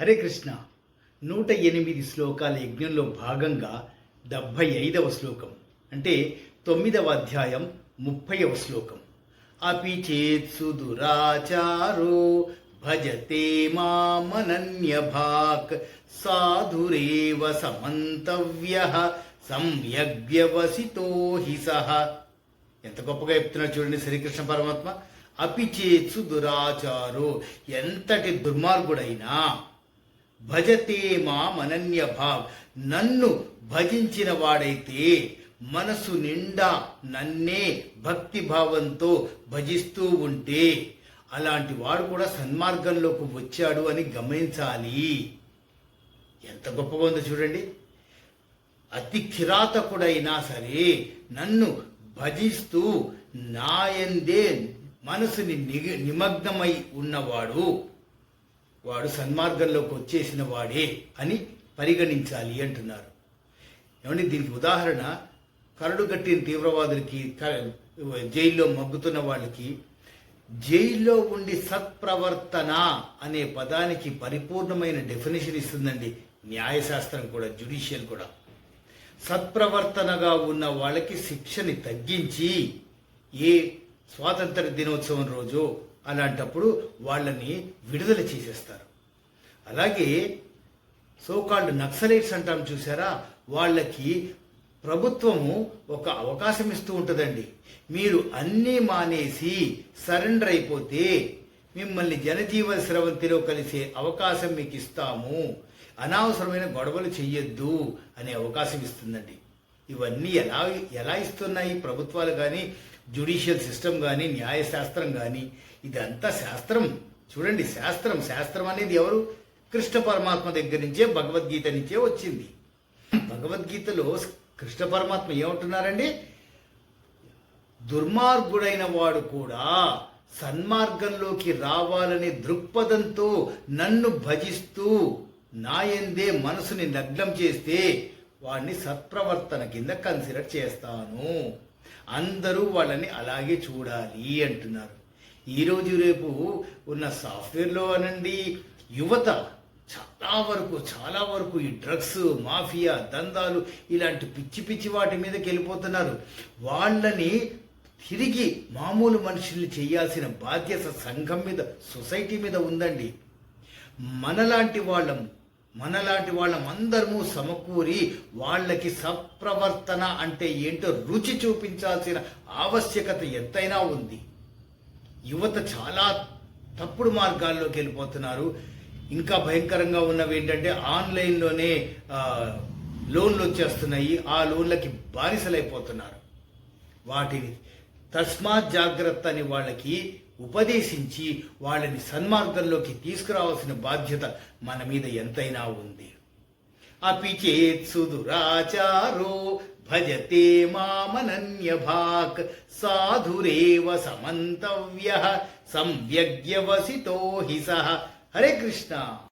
హరే కృష్ణ. నూట ఎనిమిది శ్లోకాల యజ్ఞంలో భాగంగా డెబ్భై ఐదవ శ్లోకం అంటే తొమ్మిదవ అధ్యాయం ముప్పైవ శ్లోకం. అపి చేత్సు దురాచారో భజతే మామనన్య భాక్ సాధురేవ సమంతవ్య సంయగ్వ్యవసితో హి సహ. ఎంత గొప్పగా చెప్తున్నాడు చూడండి శ్రీకృష్ణ పరమాత్మ. అపిచేత్సు దురాచారో ఎంతటి దుర్మార్గుడైనా భజతే మా మనన్య భావ్ నన్ను భజించిన వాడైతే మనసు నిండా నన్నే భక్తి భావంతో భజిస్తూ ఉంటే అలాంటి వాడు కూడా సన్మార్గంలోకి వచ్చాడు అని గమనించాలి. ఎంత గొప్పగా ఉందో చూడండి. అతి కిరాతకుడైనా సరే నన్ను భజిస్తూ నాయందే మనసుని నిమగ్నమై ఉన్నవాడు. వాడు సన్మార్గంలోకి వచ్చేసిన వాడే అని పరిగణించాలి అంటున్నారు. ఏమండి దీనికి ఉదాహరణ కరడు కట్టిన తీవ్రవాదులకి క- జైల్లో మగ్గుతున్న వాళ్ళకి జైల్లో ఉండి సత్ప్రవర్తన అనే పదానికి పరిపూర్ణమైన డెఫినేషన్ ఇస్తుందండి న్యాయశాస్త్రం కూడా జ్యుడిషియల్ కూడా. సత్ప్రవర్తనగా ఉన్న వాళ్ళకి శిక్షని తగ్గించి ఏ స్వాతంత్ర దినోత్సవం రోజు అలాంటప్పుడు వాళ్ళని విడుదల చేసేస్తారు. అలాగే సోకాల్డ్ నక్సలైట్స్ అంటాం చూసారా? వాళ్ళకి ప్రభుత్వము ఒక అవకాశం ఇస్తూ ఉంటుందండి. మీరు అన్నీ మానేసి సరెండర్ అయిపోతే మిమ్మల్ని జనజీవన స్రవంతిలో కలిసే అవకాశం మీకు ఇస్తాము. అనవసరమైన గొడవలు చెయ్యొద్దు అనే అవకాశం ఇస్తుందండి. ఇవన్నీ ఎలా ఎలా ఇస్తున్నాయి ప్రభుత్వాలు కానీ జ్యుడిషియల్ సిస్టమ్ కానీ న్యాయశాస్త్రం కానీ ఇదంతా శాస్త్రం. చూడండి శాస్త్రం. శాస్త్రం అనేది ఎవరు? కృష్ణ పరమాత్మ దగ్గర నుంచే భగవద్గీత నుంచే వచ్చింది. భగవద్గీతలో కృష్ణ పరమాత్మ ఏమంటున్నారండి? దుర్మార్గుడైన వాడు కూడా సన్మార్గంలోకి రావాలనే దృక్పథంతో నన్ను భజిస్తూ నాయందే మనసుని నగ్నం చేస్తే వాడిని సత్ప్రవర్తన కింద కన్సిడర్ చేస్తాను. అందరూ వాళ్ళని అలాగే చూడాలి అంటున్నారు. ఈరోజు రేపు ఉన్న సాఫ్ట్వేర్లో అనండి యువత చాలా వరకు చాలా వరకు ఈ డ్రగ్స్ మాఫియా దందాలు ఇలాంటి పిచ్చి పిచ్చి వాటి మీదకి వెళ్ళిపోతున్నారు. వాళ్ళని తిరిగి మామూలు మనుషుల్ని చేయాల్సిన బాధ్యత సంఘం మీద సొసైటీ మీద ఉందండి. మనలాంటి వాళ్ళం మనలాంటి వాళ్ళమందరము సమకూరి వాళ్ళకి సప్రవర్తన అంటే ఏంటో రుచి చూపించాల్సిన ఆవశ్యకత ఎంతైనా ఉంది. యువత చాలా తప్పుడు మార్గాల్లోకి వెళ్ళిపోతున్నారు. ఇంకా భయంకరంగా ఉన్నవి ఏంటంటే ఆన్లైన్లోనే లోన్లు వచ్చేస్తున్నాయి. ఆ లోన్లకి బానిసలైపోతున్నారు. వాటిని తస్మాత్ జాగ్రత్త అని వాళ్ళకి ఉపదేశించి వాళ్ళని సన్మార్గంలోకి తీసుకురావాల్సిన బాధ్యత మన మీద ఎంతైనా ఉంది. అపి చేత్ దురాచారో భజతే మామనన్య భాక్ సాధురేవ సమంతవ్య సంవ్యగ్యవసితో హి సహ. హరే కృష్ణ.